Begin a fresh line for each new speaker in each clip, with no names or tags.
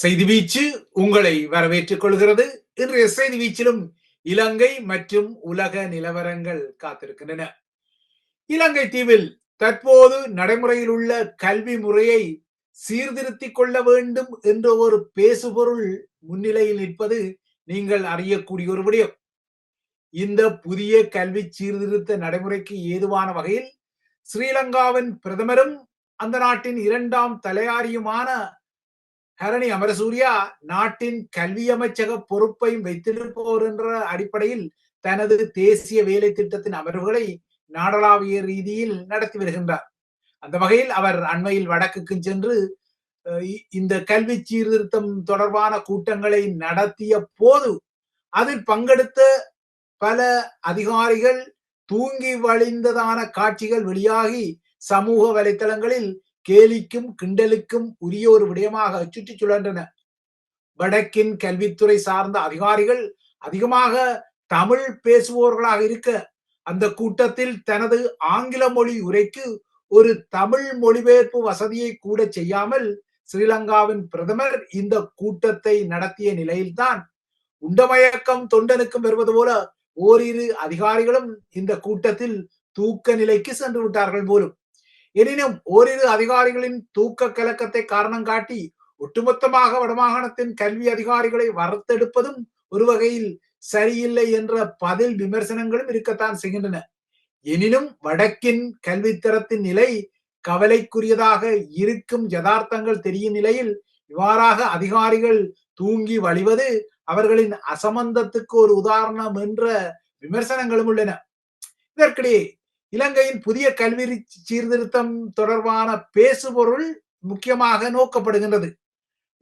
செய்தி வீச்சு உங்களை வரவேற்றுக் கொள்கிறது. இன்றைய செய்தி வீச்சிலும் இலங்கை மற்றும் உலக நிலவரங்கள் காத்திருக்கின்றன. இலங்கை தீவில் தற்போது நடைமுறையில் உள்ள கல்வி முறையை சீர்திருத்திக் கொள்ள வேண்டும் என்ற ஒரு பேசுபொருள் முன்னிலையில் நிற்பது நீங்கள் அறியக்கூடிய ஒரு விடயம். இந்த புதிய கல்வி சீர்திருத்த நடைமுறைக்கு ஏதுவான வகையில் ஸ்ரீலங்காவின் பிரதமரும் அந்த நாட்டின் இரண்டாம் தலையாரியுமான ஹரணி அமரசூரியா நாட்டின் கல்வி அமைச்சக பொறுப்பையும் வைத்திருப்பவர் என்ற அடிப்படையில் தனது தேசிய வேலை திட்டத்தின் அமர்வுகளை நாடளாவிய ரீதியில் நடத்தி வருகின்றார். அந்த வகையில் அவர் அண்மையில் வடக்குக்கு சென்று அஹ், இந்த கல்வி சீர்திருத்தம் தொடர்பான கூட்டங்களை நடத்திய போது அதில் பங்கெடுத்த பல அதிகாரிகள் தூங்கி வழிந்ததான காட்சிகள் வெளியாகி சமூக வலைத்தளங்களில் கேலிக்கும் கிண்டலுக்கும் உரிய ஒரு விடயமாக சுற்றி சுழன்றன. வடக்கின் கல்வித்துறை சார்ந்த அதிகாரிகள் அதிகமாக தமிழ் பேசுபவர்களாக இருக்க அந்த கூட்டத்தில் தனது ஆங்கில மொழி உரைக்கு ஒரு தமிழ் மொழிபெயர்ப்பு வசதியை கூட செய்யாமல் ஸ்ரீலங்காவின் பிரதமர் இந்த கூட்டத்தை நடத்திய நிலையில்தான் உண்டமயக்கம் தொண்டனுக்கும் வருவது போல ஓரிரு அதிகாரிகளும் இந்த கூட்டத்தில் தூக்க நிலைக்கு சென்று விட்டார்கள் போலும். எனினும் ஓரிரு அதிகாரிகளின் தூக்க கலக்கத்தை காரணம் காட்டி ஒட்டுமொத்தமாக வடமாகாணத்தின் கல்வி அதிகாரிகளை வறுத்தெடுப்பதும் ஒரு வகையில் சரியில்லை என்ற பதில் விமர்சனங்களும் இருக்கத்தான் செய்கின்றன. எனினும் வடக்கின் கல்வித்தரத்தின் நிலை கவலைக்குரியதாக இருக்கும் யதார்த்தங்கள் தெரியும் நிலையில் இவ்வாறாக அதிகாரிகள் தூங்கி வழிவது அவர்களின் அசமந்தத்துக்கு ஒரு உதாரணம் என்ற விமர்சனங்களும் உள்ளன. இதற்கிடையே இலங்கையின் புதிய கல்வி சீர்திருத்தம் தொடர்பான பேசுபொருள் முக்கியமாக நோக்கப்படுகின்றது.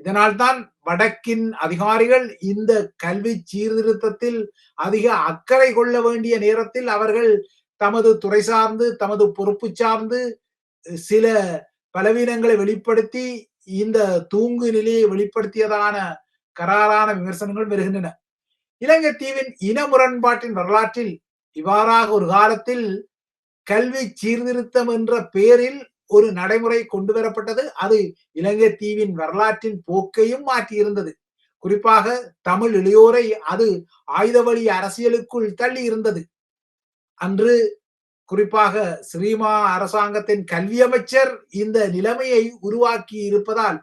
இதனால்தான் வடக்கின் அதிகாரிகள் இந்த கல்வி சீர்திருத்தத்தில் அதிக அக்கறை கொள்ள வேண்டிய நேரத்தில் அவர்கள் தமது துறை சார்ந்து தமது பொறுப்பு சார்ந்து சில பலவீனங்களை வெளிப்படுத்தி இந்த தூங்கு நிலையை வெளிப்படுத்தியதான கராரான விமர்சனங்கள் வருகின்றன. இலங்கை தீவின் இன முரண்பாட்டின் வரலாற்றில் இவ்வாறாக ஒரு காலத்தில் கல்வி சீர்திருத்தம் என்ற பெயரில் ஒரு நடைமுறை கொண்டு வரப்பட்டது. அது இலங்கை தீவின் வரலாற்றின் போக்கையும் மாற்றியிருந்தது. குறிப்பாக தமிழ் இளையோரை அது ஆயுத வழி அரசியலுக்குள் தள்ளி இருந்தது. அன்று குறிப்பாக ஸ்ரீமா அரசாங்கத்தின் கல்வி அமைச்சர் இந்த நிலைமையை உருவாக்கி இருப்பதால்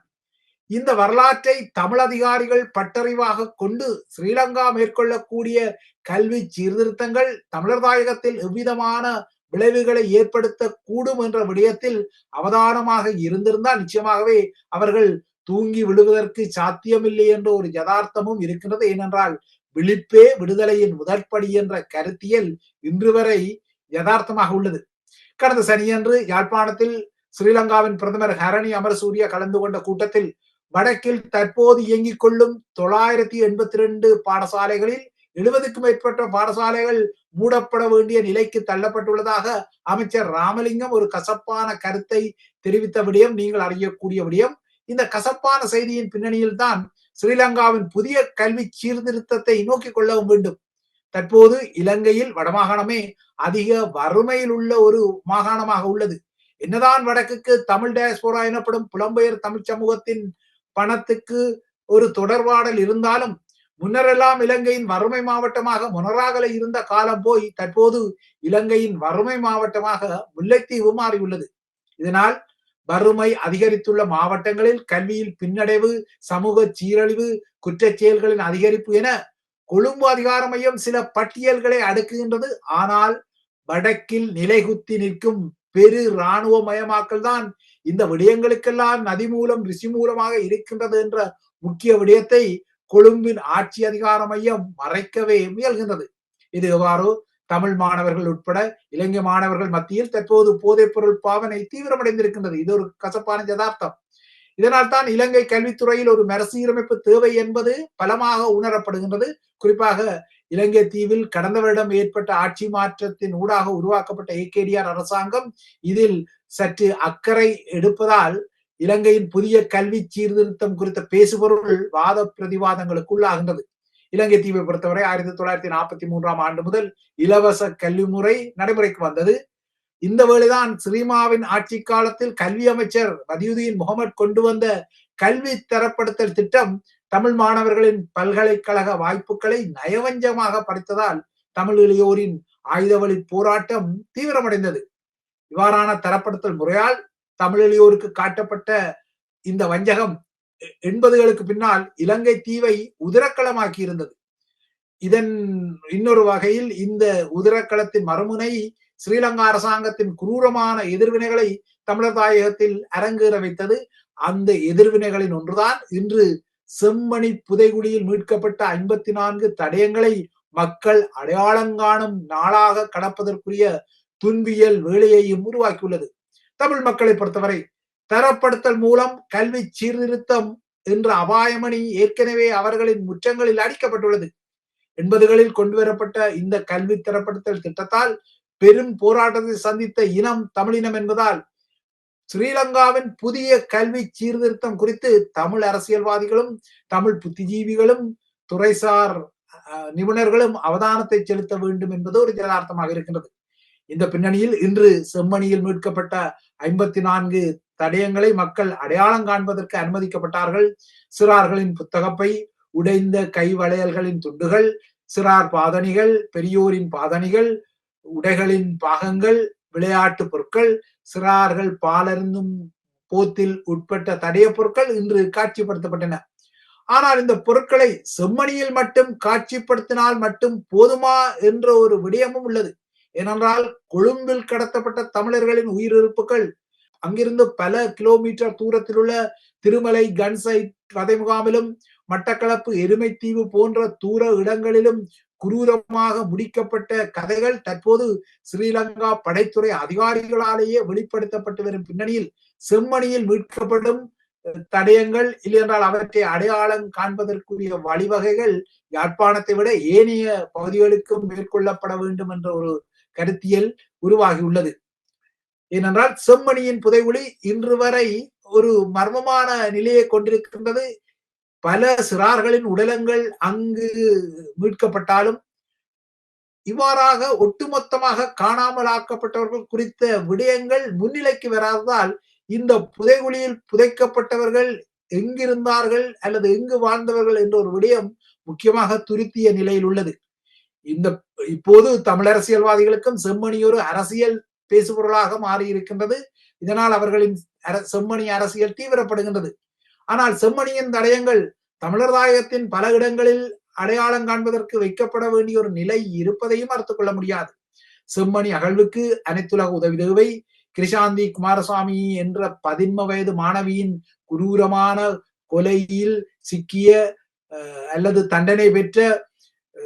இந்த வரலாற்றை தமிழ் அதிகாரிகள் பட்டறிவாக கொண்டு ஸ்ரீலங்கா மேற்கொள்ளக்கூடிய கல்வி சீர்திருத்தங்கள் தமிழர் தாயகத்தில் எவ்விதமான விளைவுகளை ஏற்படுத்த கூடும் என்ற விடயத்தில் அவதானமாக இருந்திருந்தால் நிச்சயமாகவே அவர்கள் தூங்கி விடுவதற்கு சாத்தியமில்லை என்ற ஒரு யதார்த்தமும் இருக்கின்றது. ஏனென்றால் விழிப்பே விடுதலையின் முதற்படி என்ற கருத்தியல் இன்று வரை யதார்த்தமாக உள்ளது. கடந்த சனியன்று யாழ்ப்பாணத்தில் ஸ்ரீலங்காவின் பிரதமர் ஹரணி அமரசூரிய கலந்து கொண்ட கூட்டத்தில் வடக்கில் தற்போது இயங்கிக் கொள்ளும் தொள்ளாயிரத்தி எண்பத்தி ரெண்டு பாடசாலைகளில் எழுபதுக்கும் மேற்பட்ட பாடசாலைகள் மூடப்பட வேண்டிய நிலைக்கு தள்ளப்பட்டுள்ளதாக அமைச்சர் ராமலிங்கம் ஒரு கசப்பான கருத்தை தெரிவித்த விடயம் நீங்கள் அறியக்கூடிய விடயம். இந்த கசப்பான செய்தியின் பின்னணியில் தான் ஸ்ரீலங்காவின் புதிய கல்வி சீர்திருத்தத்தை நோக்கி கொள்ளவும் வேண்டும். தற்போது இலங்கையில் வடமாகாணமே அதிக வறுமையில் உள்ள ஒரு மாகாணமாக உள்ளது. என்னதான் வடக்குக்கு தமிழ் டயஸ்போரா எனப்படும் புலம்பெயர் தமிழ் சமூகத்தின் பணத்துக்கு ஒரு தொடர்பாடல் இருந்தாலும் முன்னரெல்லாம் இலங்கையின் வறுமை மாவட்டமாக மொனராகல இருந்த காலம் போய் தற்போது இலங்கையின் வறுமை மாவட்டமாக முல்லைத்தீவு மாறியுள்ளது. இதனால் வறுமை அதிகரித்துள்ள மாவட்டங்களில் கல்வியில் பின்னடைவு சமூக சீரழிவு குற்றச் செயல்களின் அதிகரிப்பு என கொழும்பு அதிகார மையம் சில பட்டியல்களை அடுக்குகின்றது. ஆனால் வடக்கில் நிலைகுத்தி நிற்கும் பெரு இராணுவ மயமாக்கல் தான் இந்த விடயங்களுக்கெல்லாம் நதி மூலம் ரிஷி மூலமாக இருக்கின்றது என்ற முக்கிய விடயத்தை கொழும்பின் ஆட்சி அதிகார மையம் மறைக்கவே முயல்கின்றது. இது எவ்வாறோ? தமிழ் மாணவர்கள் உட்பட இலங்கை மாணவர்கள் மத்தியில் தற்போது போதைப் பொருள் பாவனை தீவிரமடைந்திருக்கின்றது. இது ஒரு கசப்பான யதார்த்தம். இதனால் தான் இலங்கை கல்வித்துறையில் ஒரு மறுசீரமைப்பு தேவை என்பது பலமாக உணரப்படுகின்றது. குறிப்பாக இலங்கை தீவில் கடந்த வருடம் ஏற்பட்ட ஆட்சி மாற்றத்தின் ஊடாக உருவாக்கப்பட்ட ஏகேடிஆர் அரசாங்கம் இதில் சற்று அக்கறை எடுப்பதால் இலங்கையின் புதிய கல்வி சீர்திருத்தம் குறித்த பேசுபொருள் வாத பிரதிவாதங்களுக்கு உள்ளாகின்றது இலங்கை தீவை பொறுத்தவரை ஆயிரத்தி தொள்ளாயிரத்தி நாற்பத்தி மூன்றாம் ஆண்டு முதல் இலவச கல்வி முறை நடைமுறைக்கு வந்தது. இந்த வேளைதான் ஸ்ரீமாவின் ஆட்சி காலத்தில் கல்வி அமைச்சர் மதியுதீன் முகமது கொண்டு வந்த கல்வி தரப்படுத்தல் திட்டம் தமிழ் மாணவர்களின் பல்கலைக்கழக வாய்ப்புகளை நயவஞ்சமாக படித்ததால் தமிழ் இளையோரின் ஆயுத வழி போராட்டம் தீவிரமடைந்தது. இவ்வாறான தரப்படுத்தல் முறையால் தமிழ் காட்டப்பட்ட இந்த வஞ்சகம் எண்பதுகளுக்கு பின்னால் இலங்கை தீவை உதிரக்களமாக்கி இருந்தது இதன் இன்னொரு வகையில் இந்த உதிரக்களத்தின் மறுமுனை ஸ்ரீலங்கா அரசாங்கத்தின் குரூரமான எதிர்வினைகளை தமிழர் தாயகத்தில் அரங்கேற வைத்தது. அந்த எதிர்வினைகளின் ஒன்றுதான் இன்று செம்மணி புதைகுடியில் மீட்கப்பட்ட ஐம்பத்தி நான்கு தடயங்களை மக்கள் அடையாளங்காணும் நாளாக கடப்பதற்குரிய துன்பியல் வேலையையும் உருவாக்கியுள்ளது. தமிழ் மக்களை பொறுத்தவரை தரப்படுத்தல் மூலம் கல்வி சீர்திருத்தம் என்ற அபாயமணி ஏற்கனவே அவர்களின் முற்றங்களில் அடிக்கப்பட்டுள்ளது. எண்பதுகளில் கொண்டு வரப்பட்ட இந்த கல்வி தரப்படுத்தல் திட்டத்தால் பெரும் போராட்டத்தை சந்தித்த இனம் தமிழினம் என்பதால் ஸ்ரீலங்காவின் புதிய கல்வி சீர்திருத்தம் குறித்து தமிழ் அரசியல்வாதிகளும் தமிழ் புத்திஜீவிகளும் துறைசார் நிபுணர்களும் அவதானத்தை செலுத்த வேண்டும் என்பது ஒரு ஜனார்த்தமாக இருக்கின்றது. இந்த பின்னணியில் இன்று செம்மணியில் மீட்கப்பட்ட ஐம்பத்தி நான்கு தடயங்களை மக்கள் அடையாளம் காண்பதற்கு அனுமதிக்கப்பட்டார்கள். சிறார்களின் புத்தகப்பை உடைந்த கை வளையல்களின் துண்டுகள் சிறார் பாதணிகள் பெரியோரின் பாதணிகள் உடைகளின் பாகங்கள் விளையாட்டு பொருட்கள் சிறார்கள் பாலருந்தும் போத்தில் உட்பட்ட தடைய பொருட்கள் இன்று காட்சிப்படுத்தப்பட்டன. ஆனால் இந்த பொருட்களை செம்மணியில் மட்டும் காட்சிப்படுத்தினால் மட்டும் போதுமா என்ற ஒரு விடயமும் உள்ளது. ஏனென்றால் கொழும்பில் கடத்தப்பட்ட தமிழர்களின் உயிரிழப்புகள் அங்கிருந்து பல கிலோமீட்டர் தூரத்தில் உள்ள திருமலை கன்சைட் வதை முகாமிலும் மட்டக்களப்பு எருமைத்தீவு போன்ற தூர இடங்களிலும் குரூரமாக முடிக்கப்பட்ட கதைகள் தற்போது ஸ்ரீலங்கா படைத்துறை அதிகாரிகளாலேயே வெளிப்படுத்தப்பட்டு வரும் பின்னணியில் செம்மணியில் மீட்கப்படும் தடயங்கள் இல்லையென்றால் அவற்றை அடையாளம் காண்பதற்குரிய வழிவகைகள் யாழ்ப்பாணத்தை விட ஏனைய பகுதிகளுக்கும் மேற்கொள்ளப்பட வேண்டும் என்ற ஒரு கருத்தியல் உருவாகியுள்ளது. ஏனென்றால் செம்மணியின் புதைவுளி இன்று வரை ஒரு மர்மமான நிலையை கொண்டிருக்கின்றது. பல சிறார்களின் உடலங்கள் அங்கு மீட்கப்பட்டாலும் இவ்வாறாக ஒட்டுமொத்தமாக காணாமல் ஆக்கப்பட்டவர்கள் குறித்த விடயங்கள் முன்னிலைக்கு வராததால் இந்த புதைகுழியில் புதைக்கப்பட்டவர்கள் எங்கிருந்தார்கள் அல்லது எங்கு வாழ்ந்தவர்கள் என்ற ஒரு விடயம் முக்கியமாக துருத்திய நிலையில் உள்ளது. இந்த இப்போது தமிழ் அரசியல்வாதிகளுக்கும் செம்மணி ஒரு அரசியல் பேசுபொருளாக மாறி இருக்கின்றது இதனால் அவர்களின் செம்மணி அரசியல் தீவிரப்படுகின்றது. ஆனால் செம்மணியின் தடயங்கள் தமிழர் தாயகத்தின் பல இடங்களில் அடையாளம் காண்பதற்கு வைக்கப்பட வேண்டிய ஒரு நிலை இருப்பதையும் மறுத்துக் கொள்ள முடியாது. செம்மணி அகழ்வுக்கு அனைத்துலக உதவி தேவை. கிருஷாந்தி குமாரசாமி என்ற பதின்ம வயது மாணவியின் குரூரமான கொலையில் சிக்கிய அல்லது தண்டனை பெற்ற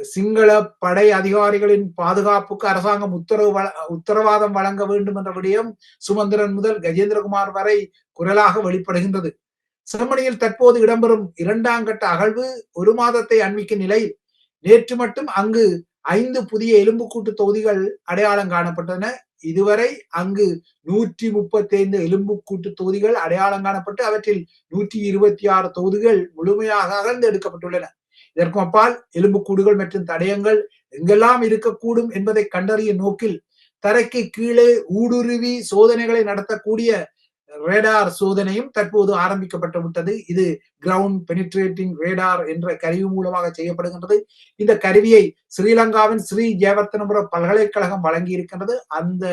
சிங்கள படை அதிகாரிகளின் பாதுகாப்புக்கு அரசாங்கம் உத்தரவு உத்தரவாதம் வழங்க வேண்டும் என்ற விடயம் சுமந்திரன் முதல் கஜேந்திரகுமார் வரை குரலாக வெளிப்படுகின்றது. செம்மணியில் தற்போது இடம்பெறும் இரண்டாம் கட்ட அகழ்வு ஒரு மாதத்தை அண்மிக்கும் நிலையில் நேற்று மட்டும் அங்கு ஐந்து புதிய எலும்புக்கூட்டு தொகுதிகள் அடையாளம் காணப்பட்டன. இதுவரை அங்கு நூற்றி முப்பத்தி ஐந்து எலும்புக்கூட்டு தொகுதிகள் அடையாளம் காணப்பட்டு அவற்றில் நூற்றி இருபத்தி ஆறு தொகுதிகள் முழுமையாக அகழ்ந்து எடுக்கப்பட்டுள்ளன. இதற்கும் அப்பால் எலும்புக்கூடுகள் மற்றும் தடயங்கள் எங்கெல்லாம் இருக்கக்கூடும் என்பதை கண்டறிய நோக்கில் தரைக்கு கீழே ஊடுருவி சோதனைகளை நடத்தக்கூடிய ரேடார் சோதனையும் தற்போது ஆரம்பிக்கப்பட்டு விட்டது இது கிரவுண்ட் பெனிட்ரேட்டிங் ரேடார் என்ற கருவி மூலமாக செய்யப்படுகின்றது. இந்த கருவியை ஸ்ரீலங்காவின் ஸ்ரீ ஜெயவர்த்தனபுர பல்கலைக்கழகம் வழங்கி இருக்கின்றது அந்த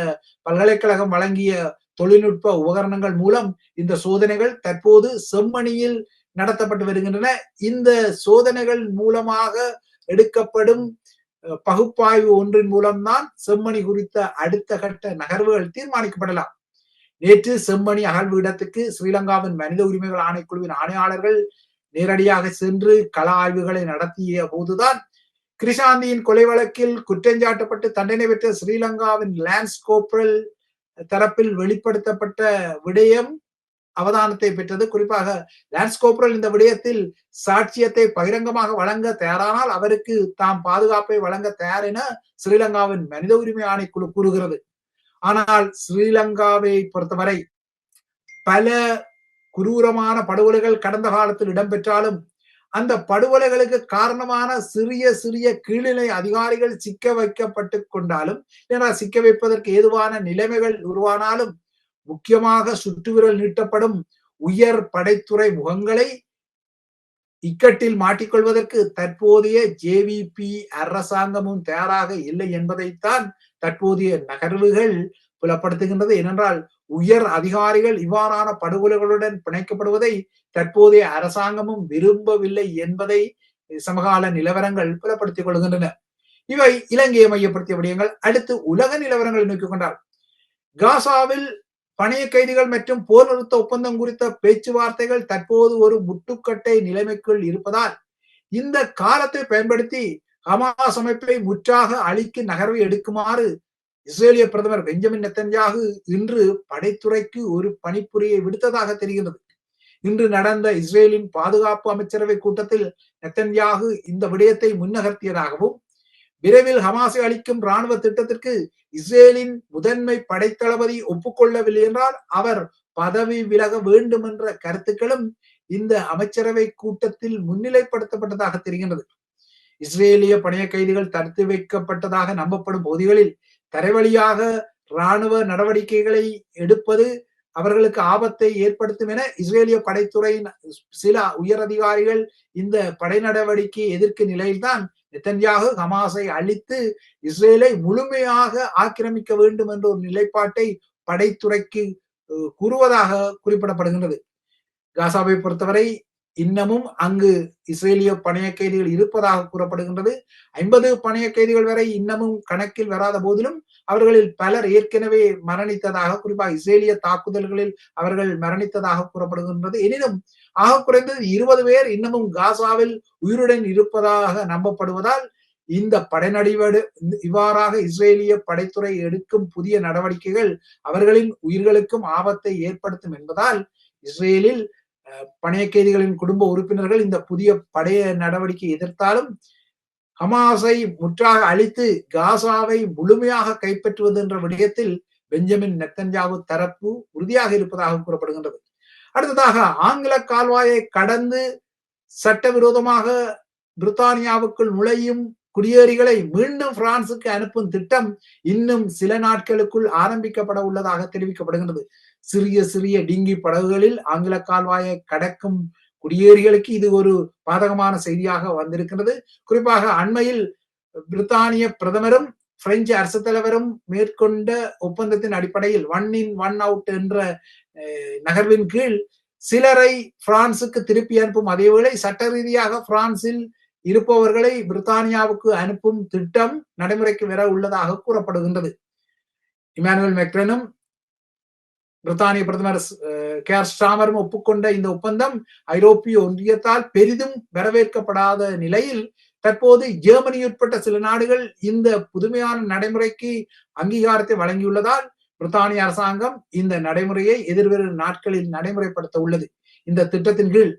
பல்கலைக்கழகம் வழங்கிய தொழில்நுட்ப உபகரணங்கள் மூலம் இந்த சோதனைகள் தற்போது செம்மணியில் நடத்தப்பட்டு வருகின்றன. இந்த சோதனைகள் மூலமாக எடுக்கப்படும் பகுப்பாய்வு ஒன்றின் மூலம்தான் செம்மணி குறித்த அடுத்த கட்ட நகர்வுகள் தீர்மானிக்கப்படலாம். நேற்று செம்மணி அகழ்வு இடத்துக்கு ஸ்ரீலங்காவின் மனித உரிமைகள் ஆணைக்குழுவின் ஆணையாளர்கள் நேரடியாக சென்று கள ஆய்வுகளை நடத்திய போதுதான் கிருஷாந்தியின் கொலை வழக்கில் குற்றஞ்சாட்டப்பட்டு தண்டனை பெற்ற ஸ்ரீலங்காவின் லான்ஸ் கோப்ரல் தரப்பில் வெளிப்படுத்தப்பட்ட விடயம் அவதானத்தை பெற்றது. குறிப்பாக லான்ஸ் கோப்ரல் இந்த விடயத்தில் சாட்சியத்தை பகிரங்கமாக வழங்க தயாரானால் அவருக்கு தாம் பாதுகாப்பை வழங்க தயார் என ஸ்ரீலங்காவின் மனித உரிமை ஆணைக்குழு கூறுகிறது. ஆனால் ஸ்ரீலங்காவை பொறுத்தவரை பல குரூரமான படுகொலைகள் கடந்த காலத்தில் இடம்பெற்றாலும் அந்த படுகொலைகளுக்கு காரணமான சிறிய சிறிய கீழ்நிலை அதிகாரிகள் சிக்க வைக்கப்பட்டு கொண்டாலும் ஏன்னா சிக்க வைப்பதற்கு ஏதுவான நிலைமைகள் உருவானாலும் முக்கியமாக சுற்றுவிரல் நீட்டப்படும் உயர் படைத்துறை முகங்களை இக்கட்டில் மாட்டிக்கொள்வதற்கு தற்போதைய ஜேவிபி அரசாங்கமும் தயாராக இல்லை என்பதைத்தான் தற்போதைய நகர்வுகள் புலப்படுத்துகின்றது. ஏனென்றால் உயர் அதிகாரிகள் இவ்வாறான படுகொலைகளுடன் பிணைக்கப்படுவதை தற்போதைய அரசாங்கமும் விரும்பவில்லை என்பதை சமகால நிலவரங்கள் புலப்படுத்திக் கொள்கின்றன. இவை இலங்கையை மையப்படுத்திய விடயங்கள். அடுத்து உலக நிலவரங்களை நோக்கிக் கொண்டால் காசாவில் பணைய கைதிகள் மற்றும் போர் நிறுத்த ஒப்பந்தம் குறித்த பேச்சுவார்த்தைகள் தற்போது ஒரு முட்டுக்கட்டை நிலைமைக்குள் இருப்பதால் இந்த காலத்தை பயன்படுத்தி ஹமாஸ் அமைப்பை முற்றாக அழிக்கு நகர்வை எடுக்குமாறு இஸ்ரேலிய பிரதமர் பெஞ்சமின் நெத்தன்யாகு இன்று படைத்துறைக்கு ஒரு பணிப்புரியை விடுத்ததாக தெரிகிறது இன்று நடந்த இஸ்ரேலின் பாதுகாப்பு அமைச்சரவை கூட்டத்தில் நெத்தன்யாகு இந்த விடயத்தை முன்னகர்த்தியதாகவும் விரைவில் ஹமாஸை அளிக்கும் ராணுவ திட்டத்திற்கு இஸ்ரேலின் முதன்மை படைத்தளபதி ஒப்புக்கொள்ளவில்லை என்றால் அவர் பதவி விலக வேண்டும் என்ற கருத்துக்களும் இந்த அமைச்சரவை கூட்டத்தில் முன்னிலைப்படுத்தப்பட்டதாக தெரிகின்றது. இஸ்ரேலிய பணைய கைதிகள் தடுத்து வைக்கப்பட்டதாக நம்பப்படும் பகுதிகளில் தரைவழியாக ராணுவ நடவடிக்கைகளை எடுப்பது அவர்களுக்கு ஆபத்தை ஏற்படுத்தும் என இஸ்ரேலிய படைத்துறையின் சில உயர் அதிகாரிகள் இந்த படை நடவடிக்கையை எதிர்க்கும் நிலையில்தான் நெத்தன்யாகு ஹமாஸை அழித்து இஸ்ரேலை முழுமையாக ஆக்கிரமிக்க வேண்டும் என்ற ஒரு நிலைப்பாட்டை படைத்துறைக்கு கூறுவதாக குறிப்பிடப்படுகின்றது. காசாவை பொறுத்தவரை இன்னமும் அங்கு இஸ்ரேலிய பணைய கைதிகள் இருப்பதாக கூறப்படுகின்றது. ஐம்பது பணைய கைதிகள் வரை இன்னமும் கணக்கில் வராத போதிலும் அவர்களில் பலர் ஏற்கனவே மரணித்ததாக குறிப்பாக இஸ்ரேலிய தாக்குதல்களில் அவர்கள் மரணித்ததாக கூறப்படுகின்றது. எனினும் ஆக குறைந்தது இருபது பேர் இன்னமும் காசாவில் உயிருடன் இருப்பதாக நம்பப்படுவதால் இந்த படைநடிவடு இவ்வாறாக இஸ்ரேலிய படைத்துறை எடுக்கும் புதிய நடவடிக்கைகள் அவர்களின் உயிர்களுக்கும் ஆபத்தை ஏற்படுத்தும் என்பதால் இஸ்ரேலில் பணைய கைதிகளின் குடும்ப உறுப்பினர்கள் இந்த புதிய படைய நடவடிக்கை எதிர்த்தாலும் ஹமாஸை முற்றாக அழித்து காசாவை முழுமையாக கைப்பற்றுவது என்ற விடயத்தில் பெஞ்சமின் நெத்தஞ்சாவு தரப்பு உறுதியாக இருப்பதாக கூறப்படுகின்றது. அடுத்ததாக ஆங்கில கால்வாயை கடந்து சட்டவிரோதமாக பிரித்தானியாவுக்குள் நுழையும் குடியேறிகளை மீண்டும் பிரான்சுக்கு அனுப்பும் திட்டம் இன்னும் சில நாட்களுக்குள் ஆரம்பிக்கப்பட உள்ளதாக தெரிவிக்கப்படுகின்றது. சிறிய சிறிய டிங்கி படகுகளில் ஆங்கில கால்வாயை கடக்கும் குடியேறிகளுக்கு இது ஒரு பாதகமான செய்தியாக வந்திருக்கிறது குறிப்பாக அண்மையில் பிரித்தானிய பிரதமரும் பிரெஞ்சு அரசு தலைவரும் மேற்கொண்ட ஒப்பந்தத்தின் அடிப்படையில் ஒன் இன் ஒன் அவுட் என்ற நகர்வின் கீழ் சிலரை பிரான்சுக்கு திருப்பி அனுப்பும். அதேவேளை சட்ட ரீதியாக பிரான்சில் இருப்பவர்களை பிரித்தானியாவுக்கு அனுப்பும் திட்டம் நடைமுறைக்கு வர உள்ளதாக கூறப்படுகின்றது. இமானுவேல் மெக்ரனும் பிரித்தானிய பிரதமர் கேர் ஸ்டாமரும் ஒப்புக்கொண்ட இந்த ஒப்பந்தம் ஐரோப்பிய ஒன்றியத்தால் பெரிதும் வரவேற்கப்படாத நிலையில் தற்போது ஜெர்மனி உட்பட்ட சில நாடுகள் இந்த புதுமையான நடைமுறைக்கு அங்கீகாரத்தை வழங்கியுள்ளதால் பிரித்தானிய அரசாங்கம் இந்த நடைமுறையை எதிர்வரும் நாட்களில் நடைமுறைப்படுத்த உள்ளது. இந்த திட்டத்தின் கீழ்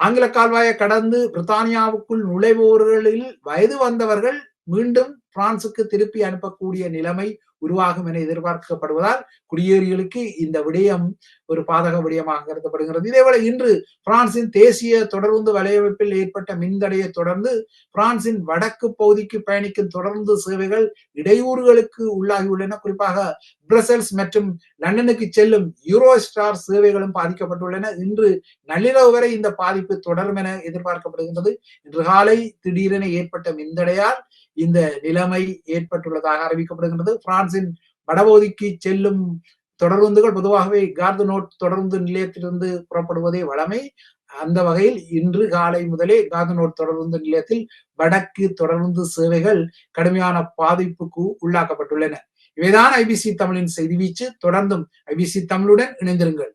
ஆங்கில கால்வாயை கடந்து பிரித்தானியாவுக்குள் நுழைபவர்களில் வயது வந்தவர்கள் மீண்டும் பிரான்சுக்கு திருப்பி அனுப்பக்கூடிய நிலைமை உருவாகும் என எதிர்பார்க்கப்படுவதால் குடியேறிகளுக்கு இந்த விடயம் ஒரு பாதக விடயமாக கருதப்படுகிறது. இதேவேளை இன்று பிரான்சின் தேசிய தொடர்ந்து வலையமைப்பில் ஏற்பட்ட மின்தடையை தொடர்ந்து பிரான்சின் வடக்கு பகுதிக்கு பயணிக்கும் தொடர்ந்து சேவைகள் இடையூறுகளுக்கு உள்ளாகியுள்ளன. குறிப்பாக பிரசல்ஸ் மற்றும் லண்டனுக்கு செல்லும் யூரோ ஸ்டார் சேவைகளும் பாதிக்கப்பட்டுள்ளன. இன்று நள்ளிரவு வரை இந்த பாதிப்பு தொடரும் என எதிர்பார்க்கப்படுகின்றது. இன்று காலை திடீரென ஏற்பட்ட மின்தடையால் இந்த நிலைமை ஏற்பட்டுள்ளதாக அறிவிக்கப்படுகின்றது. பிரான்சின் வடபகுதிக்கு செல்லும் தொடருந்துகள் பொதுவாகவே கார்து நோட் தொடருந்து நிலையத்திலிருந்து புறப்படுவதே வளமை அந்த வகையில் இன்று காலை முதலே கார்து நோட் நிலையத்தில் வடக்கு தொடருந்து சேவைகள் கடுமையான பாதிப்புக்கு உள்ளாக்கப்பட்டுள்ளன. இவைதான் ஐபிசி தமிழின் செய்தி வீச்சு. தொடர்ந்தும் ஐபிசி தமிழுடன் இணைந்திருங்கள்.